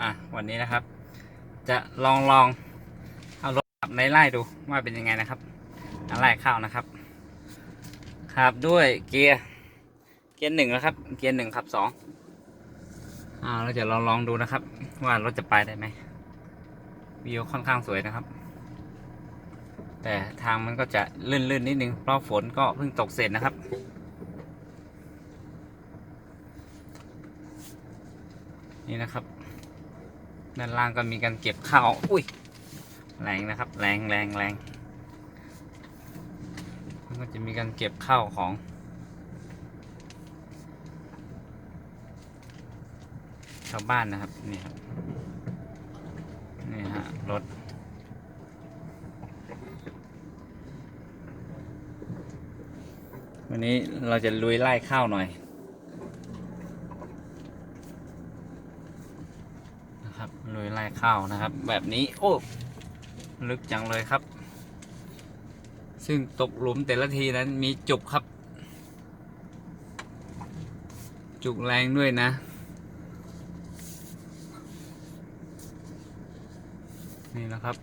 อะวันนี้นะครับ จะลองลองเอารถขับในไล่ดูว่าเป็นยังไงนะครับไล่เข้านะครับขับด้วยเกียร์เกียร์หนึ่งนะครับ เกียร์หนึ่งขับสองอ่าเราจะลองลองดูนะครับ ว่ารถจะไปได้ไหมวิวค่อนข้างสวยนะครับ แต่ทางมันก็จะลื่นๆนิดนึงเพราะฝนก็เพิ่งตกเสร็จนะครับนี่นะครับ ด้านล่างก็มีการเก็บข้าวอุ้ยแรงนะครับ แรงแรงแรงมันก็จะมีการเก็บข้าวของชาวบ้านนะครับนี่ครับนี่ฮะรถวันนี้เราจะลุยไล่ข้าวหน่อย นะ ครับลุยไล่ข้าวนะครับ แบบนี้โอ้ลึกจังเลยครับ ซึ่งตกหลุมแต่ละทีนั้นมีจุกครับ จุกแรงด้วยนะ นี่นะครับ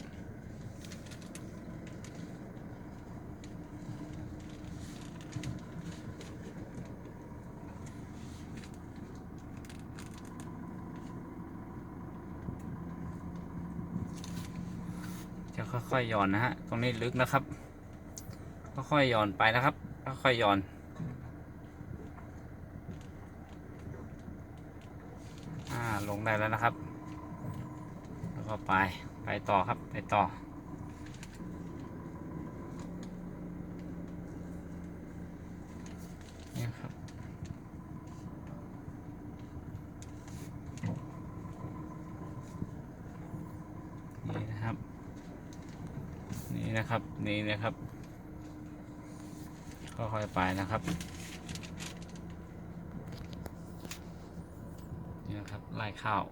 ค่อยๆหย่อนนะฮะ ตรงนี้ลึกนะครับ ค่อยๆหย่อนไปนะครับ ค่อยๆหย่อนอ่าลงได้แล้วนะครับ แล้วก็ไปไปต่อครับไปต่อนี่ครับ นี่นะครับ นี่นะครับ นี่นะครับค่อยๆไปนะครับนี่นะครับไล่ข้าว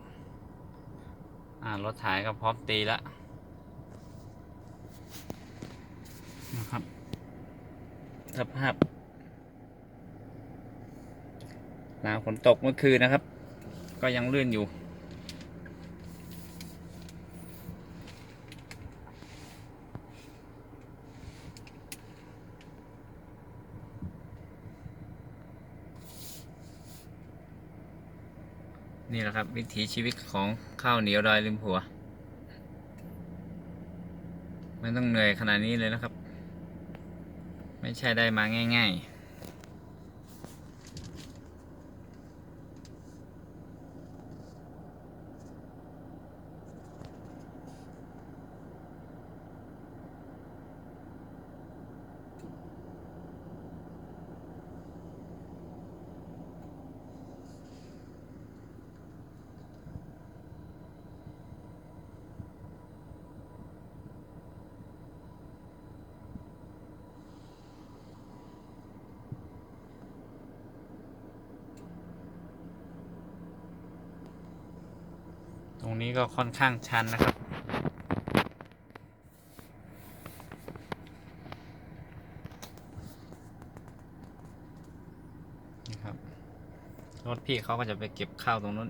อ่ารถถ่ายก็พร้อมตีแล้วนะครับสภาพหลังฝนตกเมื่อคืนนะครับ ก็ยังลื่นอยู่ นี่แหละครับ วิถีชีวิตของข้าวเหนียวดอยลิมหัว ไม่ต้องเหนื่อยขนาดนี้เลยนะครับ ไม่ใช่ได้มาง่าย ๆ รงนี้ก็ค่อนข้างชันนะครับ นี่ครับ รถพี่เขาก็จะไปเก็บข้าวตรงนู้น